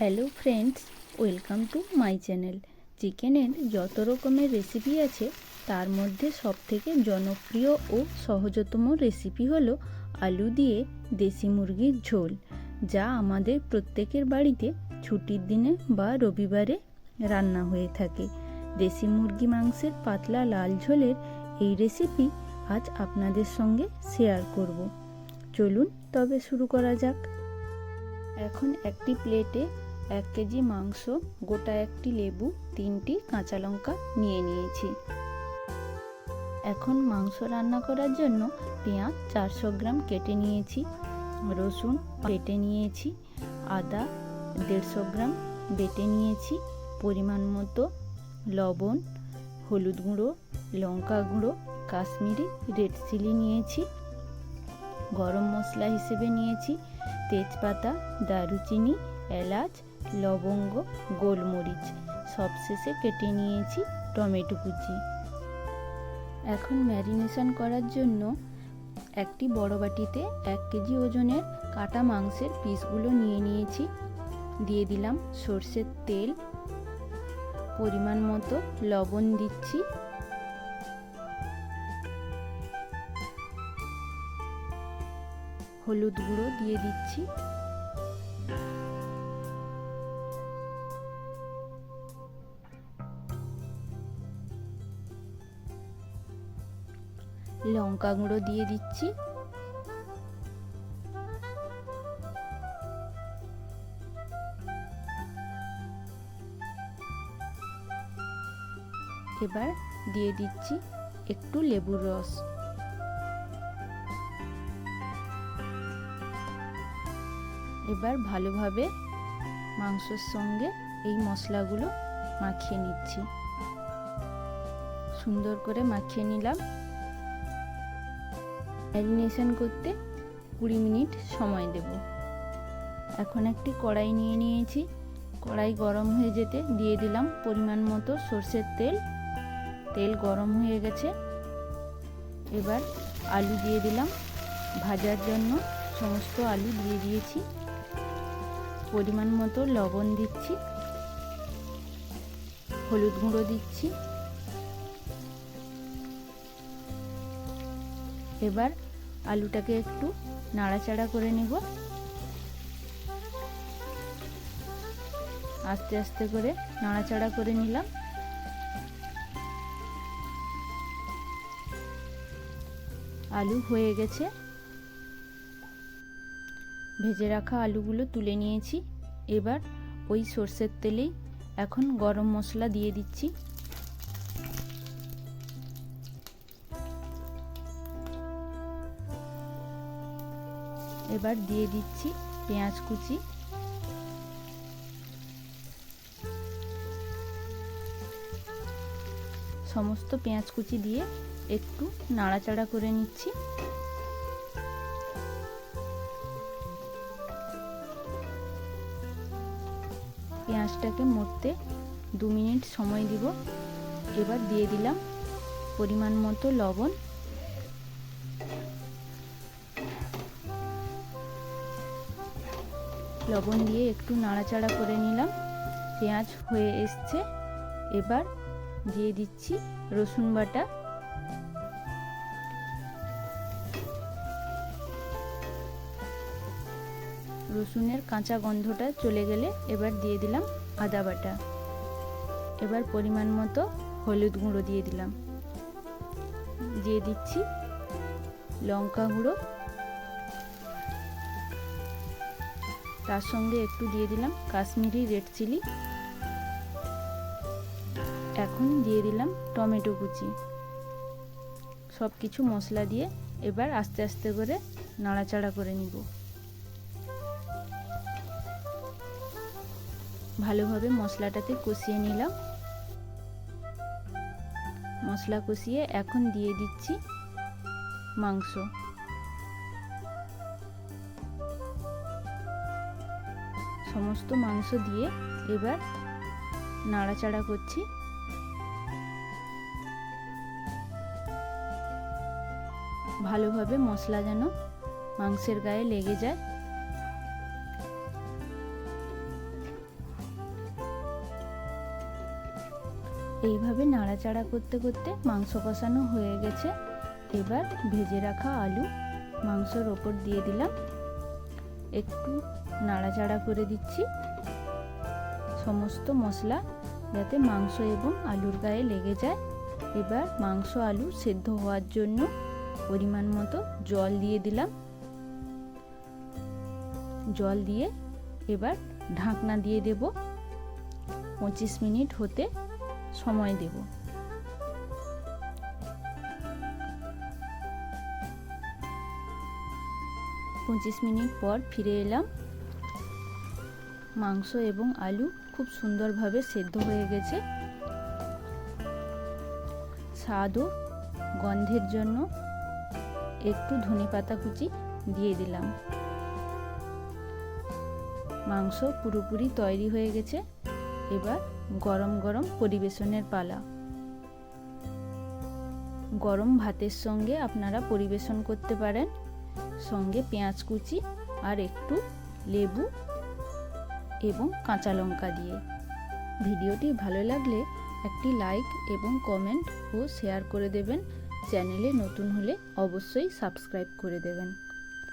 Hello friends welcome to my channel চিকেনের যত রকমের রেসিপি আছে, তার মধ্যে সবথেকে জনপ্রিয় ও সহজতম রেসিপি হলো আলু দিয়ে দেশি মুরগির ঝোল, যা আমাদের প্রত্যেকের বাড়িতে ছুটির দিনে বা রবিবারে রান্না হয়ে থাকে। দেশি মুরগি মাংসের পাতলা লাল ঝোলের এই রেসিপি আজ আপনাদের সঙ্গে শেয়ার করব। চলুন তবে শুরু করা যাক। এখন একটি প্লেটে এক কেজি মাংস, গোটা একটি লেবু, তিনটি কাঁচা লঙ্কা নিয়ে নিয়েছি। এখন মাংস রান্না করার জন্য পেঁয়াজ চারশো গ্রাম কেটে নিয়েছি, রসুন বেটে নিয়েছি, আদা দেড়শো গ্রাম বেটে নিয়েছি, পরিমাণ মতো লবণ, হলুদ গুঁড়ো, লঙ্কা গুঁড়ো, কাশ্মীরি রেড চিলি নিয়েছি, গরম মশলা হিসেবে নিয়েছি তেজপাতা, দারুচিনি এলাচ, লবঙ্গ, গোলমরিচ। সবশেষে কেটে নিয়েছি টমেটো কুচি। এখন ম্যারিনেশন করার জন্য একটি বড় বাটিতে এক কেজি ওজনের কাটা মাংসের পিসগুলো নিয়ে নিয়েছি। দিয়ে দিলাম সর্ষের তেল। পরিমাণ মতো লবণ দিচ্ছি। হলুদ গুঁড়ো দিয়ে দিচ্ছি। লঙ্কা গুঁড়ো দিয়ে দিচ্ছি। এবার দিয়ে দিচ্ছি একটু লেবুর রস। এবার ভালোভাবে মাংসের সঙ্গে এই মশলাগুলো মাখিয়ে নিচ্ছি। সুন্দর করে মাখিয়ে নিলাম। ম্যারিনেশন করতে কুড়ি মিনিট সময় দেব। এখন একটি কড়াই নিয়ে নিয়েছি। কড়াই গরম হয়ে যেতে দিয়ে দিলাম পরিমাণ মতো সর্ষের তেল। তেল গরম হয়ে গেছে। এবার আলু দিয়ে দিলাম। ভাজার জন্য সমস্ত আলু দিয়ে দিয়েছি। পরিমাণ মতো লবণ দিচ্ছি। হলুদ গুঁড়ো দিচ্ছি। এবার আলুটাকে একটু নাড়াচাড়া করে নিব। আস্তে আস্তে করে নাড়াচাড়া করে নিলাম। আলু হয়ে গেছে। ভেজে রাখা আলুগুলো তুলে নিয়েছি। এবার ওই সর্ষের তেলেই এখন গরম মশলা দিয়ে দিচ্ছি। এবার দিয়ে দিচ্ছি পেঁয়াজ কুচি। সমস্ত পেঁয়াজ কুচি দিয়ে একটু নাড়াচাড়া করে নিচ্ছি। পেঁয়াজটাকে মরতে দু মিনিট সময় দিব। এবার দিয়ে দিলাম পরিমাণ মতো লবণ। লবণ দিয়ে একটু নাড়াচাড়া করে নিলাম। পেঁয়াজ হয়ে এসছে। এবার দিয়ে দিচ্ছি রসুন বাটা। রসুনের কাঁচা গন্ধটা চলে গেলে এবার দিয়ে দিলাম আদা বাটা। এবার পরিমাণ মতো হলুদ গুঁড়ো দিয়ে দিলাম। দিয়ে দিচ্ছি লঙ্কা গুঁড়ো। তার সঙ্গে একটু দিয়ে দিলাম কাশ্মীরি রেড চিলি। এখন দিয়ে দিলাম টমেটো কুচি। সব কিছু মশলা দিয়ে এবার আস্তে আস্তে করে নাড়াচাড়া করে নিব। ভালোভাবে মশলাটাতে কষিয়ে নিলাম। মশলা কষিয়ে এখন দিয়ে দিচ্ছি মাংস। সমস্ত মাংস দিয়ে এবার নাড়াচাড়া করছি। ভালোভাবে মশলা যেন মাংসের গায়ে লেগে যায়। এইভাবে নাড়াচাড়া করতে করতে মাংস কষানো হয়ে গেছে। এবার ভেজে রাখা আলু মাংসর ওপর দিয়ে দিলাম। একটু নাড়াচাড়া করে দিচ্ছি। সমস্ত মশলা যাতে মাংস এবং আলুর গায়ে লেগে যায়। এবার মাংস, আলু সেদ্ধ হওয়ার জন্য পরিমাণ মতো জল দিয়ে দিলাম। জল দিয়ে এবার ঢাকনা দিয়ে দেব। পঁচিশ মিনিট হতে সময় দেব। পঁচিশ মিনিট পর ফিরে এলাম। মাংস এবং আলু খুব সুন্দরভাবে সেদ্ধ হয়ে গেছে। স্বাদ ও গন্ধের জন্য একটু ধনে পাতা কুচি দিয়ে দিলাম। মাংস পুরোপুরি তৈরি হয়ে গেছে। এবার গরম গরম পরিবেশনের পালা। গরম ভাতের সঙ্গে আপনারা পরিবেশন করতে পারেন। সঙ্গে পেঁয়াজ কুচি আর একটু লেবু এবং কাঁচা লঙ্কা দিয়ে। ভিডিওটি ভালো লাগলে একটি লাইক এবং কমেন্ট ও শেয়ার করে দেবেন। চ্যানেলে নতুন হলে অবশ্যই সাবস্ক্রাইব করে দেবেন।